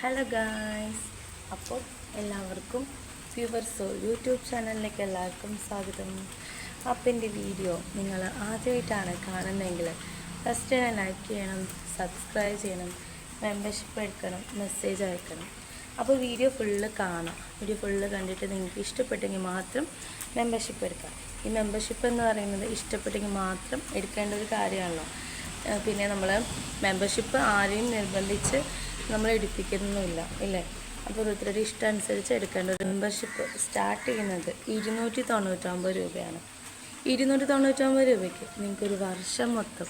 Hello guys അപ്പോൾ എല്ലാവർക്കും വ്യൂവർസോ YouTube ചാനലിലേക്ക് എല്ലാവർക്കും സ്വാഗതം. അപ്പം എന്റെ വീഡിയോ നിങ്ങൾ ആദ്യമായിട്ടാണ് കാണുന്നതെങ്കിൽ ഫസ്റ്റ് ഞാൻ ലൈക്ക് ചെയ്യണം സബ്സ്ക്രൈബ് ചെയ്യണം മെമ്പർഷിപ്പ് എടുക്കണം മെസ്സേജ് അയക്കണം. അപ്പോൾ വീഡിയോ ഫുള്ള് കാണാം. വീഡിയോ ഫുള്ള് കണ്ടിട്ട് നിങ്ങൾക്ക് ഇഷ്ടപ്പെട്ടെങ്കിൽ മാത്രം മെമ്പർഷിപ്പ് എടുക്കാം. ഈ മെമ്പർഷിപ്പ് എന്ന് പറയുന്നത് ഇഷ്ടപ്പെട്ടെങ്കിൽ മാത്രം എടുക്കേണ്ട ഒരു കാര്യമാണല്ലോ. പിന്നെ നമ്മൾ മെമ്പർഷിപ്പ് ആരെയും നിർബന്ധിച്ച് നമ്മൾ എടുപ്പിക്കുന്നില്ല ഇല്ലേ? അപ്പോൾ ഓരോരുത്തരുടെ ഇഷ്ടം അനുസരിച്ച് എടുക്കേണ്ട ഒരു മെമ്പർഷിപ്പ് സ്റ്റാർട്ട് ചെയ്യുന്നത് ഇരുന്നൂറ്റി തൊണ്ണൂറ്റൊമ്പത് രൂപയാണ്. ഇരുന്നൂറ്റി തൊണ്ണൂറ്റൊമ്പത് രൂപയ്ക്ക് നിങ്ങൾക്കൊരു വർഷം മൊത്തം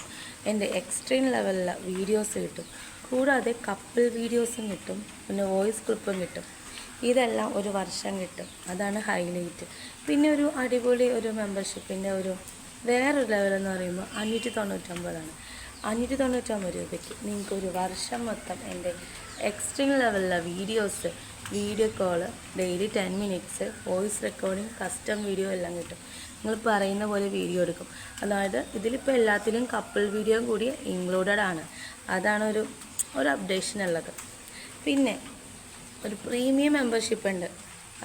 എന്റെ എക്സ്ട്രീം ലെവലിലെ വീഡിയോസ് കിട്ടും. കൂടാതെ കപ്പിൾ വീഡിയോസും കിട്ടും പിന്നെ വോയിസ് ക്ലിപ്പും കിട്ടും. ഇതെല്ലാം ഒരു വർഷം കിട്ടും. അതാണ് ഹൈലൈറ്റ് പിന്നെ ഒരു അടിപൊളി ഒരു മെമ്പർഷിപ്പിന്റെ ഒരു വേറൊരു ലെവലെന്ന് പറയുമ്പോൾ അഞ്ഞൂറ്റി തൊണ്ണൂറ്റൊമ്പതാണ് അഞ്ഞൂറ്റി തൊണ്ണൂറ്റൊമ്പത് രൂപയ്ക്ക് നിങ്ങൾക്ക് ഒരു വർഷം മൊത്തം എന്റെ extreme ലെവലിലെ videos video call daily ten minutes voice recording custom video എല്ലാം കിട്ടും. നിങ്ങൾ പറയുന്ന പോലെ വീഡിയോ എടുക്കും. അതായത് ഇതിലിപ്പോൾ എല്ലാത്തിലും കപ്പിൾ വീഡിയോ കൂടി ഇൻക്ലൂഡഡ് ആണ്. അതാണ് ഒരു ഒരു അപ്ഡേഷൻ ഉള്ളത്. പിന്നെ ഒരു പ്രീമിയം മെമ്പർഷിപ്പ് ഉണ്ട്.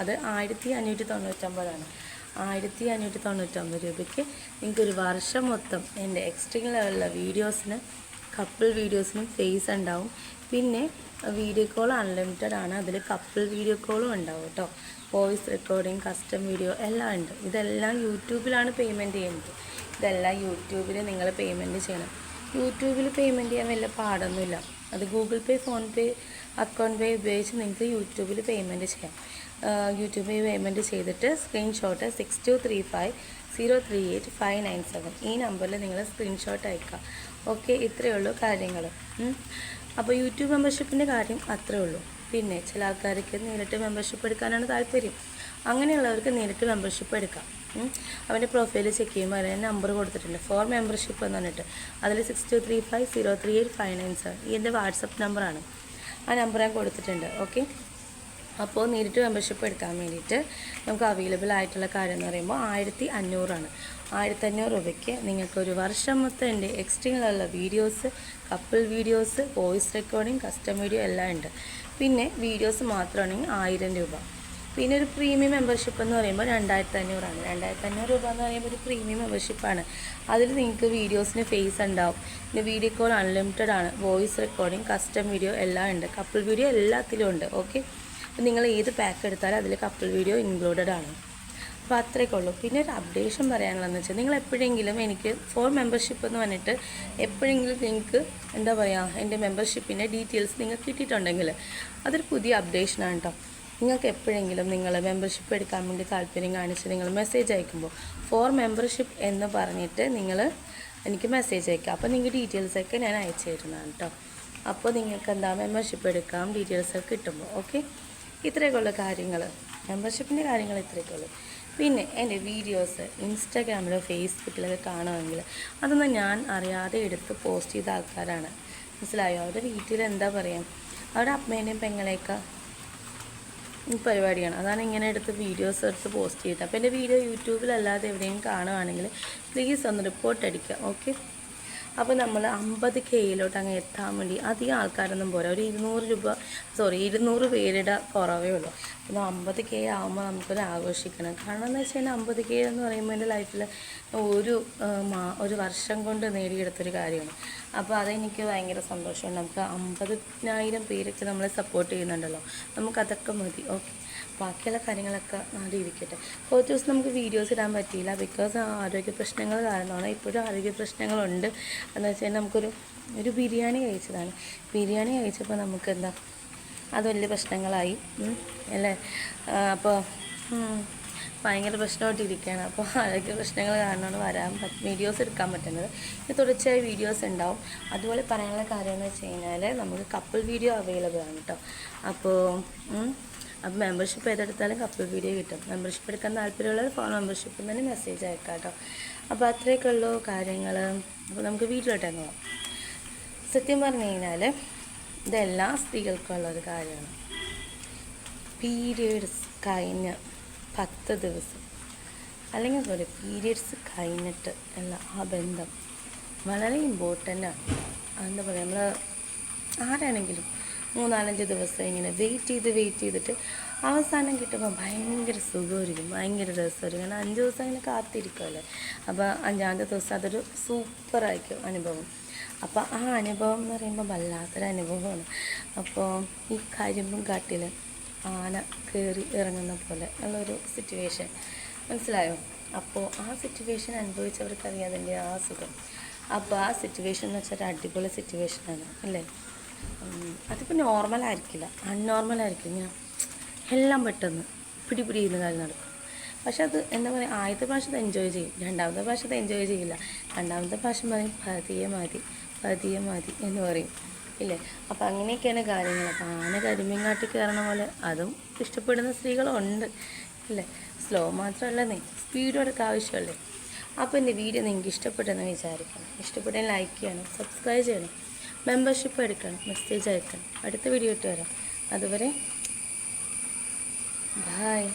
അത് ആയിരത്തി അഞ്ഞൂറ്റി തൊണ്ണൂറ്റൊമ്പതാണ്. ആയിരത്തി അഞ്ഞൂറ്റി തൊണ്ണൂറ്റൊമ്പത് രൂപയ്ക്ക് നിങ്ങൾക്ക് ഒരു വർഷം മൊത്തം എന്റെ എക്സ്ട്രീം ലെവലിലെ വീഡിയോസിന് കപ്പിൾ വീഡിയോസിനും ഫേസ് ഉണ്ടാവും. പിന്നെ വീഡിയോ കോൾ അൺലിമിറ്റഡ് ആണ്. അതിൽ കപ്പിൾ വീഡിയോ കോളും ഉണ്ടാവും കേട്ടോ വോയിസ് റെക്കോർഡിങ് കസ്റ്റം വീഡിയോ എല്ലാം ഉണ്ട്. ഇതെല്ലാം യൂട്യൂബിലാണ് പേയ്മെന്റ് ചെയ്യുന്നത്. ഇതെല്ലാം യൂട്യൂബിൽ നിങ്ങൾ പേയ്മെന്റ് ചെയ്യണം. യൂട്യൂബിൽ പേയ്മെന്റ് ചെയ്യാൻ വലിയ പാടൊന്നുമില്ല. അത് Google pay PhonePe account pay ഉപയോഗിച്ച് നിങ്ങൾക്ക് യൂട്യൂബിൽ പേയ്മെന്റ് ചെയ്യാം. യൂട്യൂബിൽ പേയ്മെന്റ് ചെയ്തിട്ട് screenshot six two three five zero three eight five nine seven ഈ നമ്പറിൽ നിങ്ങൾ സ്ക്രീൻഷോട്ട് അയക്കുക ഓക്കെ ഇത്രയേ ഉള്ളൂ കാര്യങ്ങൾ അപ്പോൾ യൂട്യൂബ് മെമ്പർഷിപ്പിന്റെ കാര്യം അത്രേ ഉള്ളൂ. പിന്നെ ചില ആൾക്കാർക്ക് നേരിട്ട് മെമ്പർഷിപ്പ് എടുക്കാനാണ് താല്പര്യം. അങ്ങനെയുള്ളവർക്ക് നേരിട്ട് മെമ്പർഷിപ്പ് എടുക്കാം. അവന്റെ പ്രൊഫൈൽ ചെക്ക് ചെയ്യുമ്പോൾ അതിന് നമ്പർ കൊടുത്തിട്ടുണ്ട്. ഫോർ മെമ്പർഷിപ്പ് എന്ന് പറഞ്ഞിട്ട്. അതിൽ six two three five zero three eight five nine seven ഈ എന്റെ വാട്സപ്പ് നമ്പറാണ് ആ നമ്പർ ഞാൻ കൊടുത്തിട്ടുണ്ട്. ഓക്കെ അപ്പോൾ നേരിട്ട് മെമ്പർഷിപ്പ് എടുക്കാൻ വേണ്ടിയിട്ട് നമുക്ക് അവൈലബിൾ ആയിട്ടുള്ള കാര്യം എന്ന് പറയുമ്പോൾ ആയിരത്തി അഞ്ഞൂറാണ്. ആയിരത്തി അഞ്ഞൂറ് രൂപയ്ക്ക് നിങ്ങൾക്ക് ഒരു വർഷം മൊത്തം എന്റെ എക്സ്ട്രീമിലുള്ള videos couple videos voice recording custom video എല്ലാം ഉണ്ട്. പിന്നെ വീഡിയോസ് മാത്രമാണെങ്കിൽ ആയിരം രൂപ. പിന്നെ ഒരു പ്രീമിയം മെമ്പർഷിപ്പ് എന്ന് പറയുമ്പോൾ രണ്ടായിരത്തി അഞ്ഞൂറാണ് രണ്ടായിരത്തി അഞ്ഞൂറ് രൂപ എന്ന് പറയുമ്പോൾ ഒരു പ്രീമിയം മെമ്പർഷിപ്പാണ് അതിൽ നിങ്ങൾക്ക് വീഡിയോസിന് ഫേസ് ഉണ്ടാവും. പിന്നെ വീഡിയോ കോൾ അൺലിമിറ്റഡ് ആണ്. വോയിസ് റെക്കോർഡിംഗ് കസ്റ്റം വീഡിയോ എല്ലാം ഉണ്ട്. കപ്പിൾ വീഡിയോ എല്ലാത്തിലും ഉണ്ട്. ഓക്കെ നിങ്ങൾ ഏത് പാക്ക് എടുത്താലും അതിൽ കപ്പിൾ വീഡിയോ ഇൻക്ലൂഡഡ് ആണ്. അപ്പോൾ അത്രയൊക്കെ ഉള്ളൂ. പിന്നെ ഒരു അപ്ഡേഷൻ പറയാനുള്ളതെന്ന് വെച്ചാൽ നിങ്ങൾ എപ്പോഴെങ്കിലും എനിക്ക് ഫോർ മെമ്പർഷിപ്പ് എന്ന് പറഞ്ഞിട്ട് എപ്പോഴെങ്കിലും നിങ്ങൾക്ക് എന്താ പറയുക എന്റെ മെമ്പർഷിപ്പിന്റെ ഡീറ്റെയിൽസ് നിങ്ങൾക്ക് കിട്ടിയിട്ടുണ്ടെങ്കിൽ അതൊരു പുതിയ അപ്ഡേഷനാണ് കേട്ടോ നിങ്ങൾക്ക് എപ്പോഴെങ്കിലും നിങ്ങൾ മെമ്പർഷിപ്പ് എടുക്കാൻ വേണ്ടി താല്പര്യം കാണിച്ച് നിങ്ങൾ മെസ്സേജ് അയക്കുമ്പോൾ ഫോർ മെമ്പർഷിപ്പ് എന്ന് പറഞ്ഞിട്ട് നിങ്ങൾ എനിക്ക് മെസ്സേജ് അയക്കുക. അപ്പോൾ നിങ്ങൾക്ക് ഡീറ്റെയിൽസൊക്കെ ഞാൻ അയച്ചു തരുന്നതാണ് കേട്ടോ അപ്പോൾ നിങ്ങൾക്ക് എന്താ മെമ്പർഷിപ്പ് എടുക്കാം ഡീറ്റെയിൽസൊക്കെ കിട്ടുമ്പോൾ ഓക്കെ ഇത്രയൊക്കെയുള്ള കാര്യങ്ങൾ. മെമ്പർഷിപ്പിന്റെ കാര്യങ്ങൾ ഇത്രയൊക്കെ ഉള്ളു പിന്നെ എന്റെ വീഡിയോസ് ഇൻസ്റ്റാഗ്രാമിലോ ഫേസ്ബുക്കിലൊക്കെ കാണുമെങ്കിൽ അതൊന്നും ഞാൻ അറിയാതെ എടുത്ത് പോസ്റ്റ് ചെയ്ത ആൾക്കാരാണ്. മനസ്സിലായോ? അവരുടെ വീട്ടിൽ എന്താ പറയുക അവരുടെ അമ്മേനെയും പെങ്ങളെയൊക്കെ പരിപാടിയാണ്. അതാണ് ഇങ്ങനെ എടുത്ത് വീഡിയോസ് എടുത്ത് പോസ്റ്റ് ചെയ്തത് അപ്പോൾ എന്റെ വീഡിയോ യൂട്യൂബിലല്ലാതെ എവിടെയും കാണുവാണെങ്കിൽ പ്ലീസ് ഒന്ന് റിപ്പോർട്ട് അടിക്കുക. ഓക്കെ അപ്പോൾ നമ്മൾ അമ്പത് കെയിലോട്ട് അങ്ങ് എത്താൻ വേണ്ടി അധികം ആൾക്കാരൊന്നും പോരാ. ഒരു ഇരുന്നൂറ് രൂപ സോറി ഇരുന്നൂറ് പേരുടെ കുറവേ ഉള്ളൂ. അപ്പോൾ അമ്പത് കെ ആകുമ്പോൾ നമുക്കൊരു ആഘോഷിക്കണം. കാരണം എന്ന് വെച്ച് കഴിഞ്ഞാൽ അമ്പത് കെ എന്ന് പറയുമ്പോൾ എന്റെ ലൈഫിൽ ഒരു മാ ഒരു വർഷം കൊണ്ട് നേടിയെടുത്തൊരു കാര്യമാണ്. അപ്പോൾ അതെനിക്ക് ഭയങ്കര സന്തോഷമാണ്. നമുക്ക് അമ്പതിനായിരം പേരൊക്കെ നമ്മളെ സപ്പോർട്ട് ചെയ്യുന്നുണ്ടല്ലോ. നമുക്കതൊക്കെ മതി. ഓക്കെ ബാക്കിയുള്ള കാര്യങ്ങളൊക്കെ അവിടെ ഇരിക്കട്ടെ കുറച്ച് ദിവസം നമുക്ക് വീഡിയോസ് ഇടാൻ പറ്റിയില്ല. ബിക്കോസ് ആരോഗ്യ പ്രശ്നങ്ങൾ കാരണമാണ്. ഇപ്പോഴും ആരോഗ്യ പ്രശ്നങ്ങളുണ്ട്. എന്ന് വെച്ച് കഴിഞ്ഞാൽ നമുക്കൊരു ഒരു ബിരിയാണി കഴിച്ചതാണ്. ബിരിയാണി കഴിച്ചപ്പോൾ നമുക്ക് എന്താ അത് വലിയ പ്രശ്നങ്ങളായി. അല്ലേ? അപ്പോൾ ഭയങ്കര പ്രശ്നമായിട്ടിരിക്കുകയാണ് അപ്പോൾ അതൊക്കെ പ്രശ്നങ്ങൾ കാരണമാണ് വരാൻ വീഡിയോസ് എടുക്കാൻ പറ്റുന്നത്. ഇനി തുടർച്ചയായി വീഡിയോസ് ഉണ്ടാവും. അതുപോലെ പറയാനുള്ള കാര്യം എന്ന് വെച്ച് കഴിഞ്ഞാൽ നമുക്ക് കപ്പിൾ വീഡിയോ അവൈലബിൾ ആണ് കേട്ടോ അപ്പോൾ അപ്പോൾ മെമ്പർഷിപ്പ് ഏതെടുത്താലും കപ്പിൾ വീഡിയോ കിട്ടും. മെമ്പർഷിപ്പ് എടുക്കാൻ താല്പര്യമുള്ളവർ ഫോൺ മെമ്പർഷിപ്പിൽ തന്നെ മെസ്സേജ് അയക്കാം കേട്ടോ. അപ്പോൾ അത്രയൊക്കെ ഉള്ളൂ കാര്യങ്ങൾ അപ്പോൾ നമുക്ക് വീട്ടിലോട്ട് പോകാം സത്യം പറഞ്ഞു കഴിഞ്ഞാൽ ഇതെല്ലാ സ്ത്രീകൾക്കും ഉള്ളൊരു കാര്യമാണ്. പീരിയഡ്സ് കഴിഞ്ഞ് പത്ത് ദിവസം. അല്ലെങ്കിൽ പോലെ പീരിയഡ്സ് കഴിഞ്ഞിട്ട് ഉള്ള ആ ബന്ധം വളരെ ഇമ്പോർട്ടന്റ് ആണ്. എന്താ പറയുക നമ്മൾ ആരാണെങ്കിലും മൂന്നാലഞ്ച് ദിവസം ഇങ്ങനെ വെയിറ്റ് ചെയ്ത് വെയിറ്റ് ചെയ്തിട്ട് അവസാനം കിട്ടുമ്പോൾ ഭയങ്കര സുഖമായിരിക്കും ഭയങ്കര രസമായിരിക്കും. കാരണം അഞ്ച് ദിവസം അങ്ങനെ കാത്തിരിക്കുമല്ലേ അപ്പോൾ അഞ്ചാമത്തെ ദിവസം അതൊരു സൂപ്പറായിരിക്കും അനുഭവം. അപ്പോൾ ആ അനുഭവം എന്ന് പറയുമ്പോൾ വല്ലാത്തൊരു അനുഭവമാണ്. അപ്പോൾ ഈ കരിമ്പും കാട്ടിൽ ആന കയറി ഇറങ്ങുന്ന പോലെ ഉള്ളൊരു സിറ്റുവേഷൻ മനസ്സിലായോ? അപ്പോൾ ആ സിറ്റുവേഷൻ അനുഭവിച്ചവർക്കറിയാം അതിന്റെ ആ സുഖം. അപ്പോൾ ആ സിറ്റുവേഷൻ എന്ന് വെച്ചാൽ അടിപൊളി സിറ്റുവേഷനാണ് അല്ലേ? അതിപ്പോൾ അൺനോർമൽ ആയിരിക്കും. ഇങ്ങനെ എല്ലാം പെട്ടെന്ന് പിടി പിടി ചെയ്യുന്ന കാര്യം നടക്കും. പക്ഷെ അത് എന്താ പറയുക ആദ്യത്തെ പ്രാവശ്യം അത് എൻജോയ് ചെയ്യും. രണ്ടാമത്തെ പ്രാവശ്യം അത് എൻജോയ് ചെയ്യില്ല. രണ്ടാമത്തെ പ്രാവശ്യം പറയും പതിയെ മതി പതിയെ മതി എന്ന് പറയും. ഇല്ലേ? അപ്പോൾ അങ്ങനെയൊക്കെയാണ് കാര്യങ്ങൾ അപ്പോൾ ആന കരിമീങ്ങാട്ടി കയറണ പോലെ അതും ഇഷ്ടപ്പെടുന്ന സ്ത്രീകളുണ്ട്. ഇല്ലേ? സ്ലോ മാത്രമല്ലെന്നേ സ്പീഡും എടുക്ക ആവശ്യമല്ലേ? അപ്പോൾ എന്റെ വീഡിയോ നിങ്ങൾക്ക് ഇഷ്ടപ്പെട്ടെന്ന് വിചാരിക്കണം. ഇഷ്ടപ്പെട്ടെങ്കിൽ ലൈക്ക് ചെയ്യണം സബ്സ്ക്രൈബ് ചെയ്യണം. മെമ്പർഷിപ്പ് എടുക്കണം മെസ്സേജ് അയക്കണം. അടുത്ത വീഡിയോ ഇട്ട് വരാം. അതുവരെ ബായ്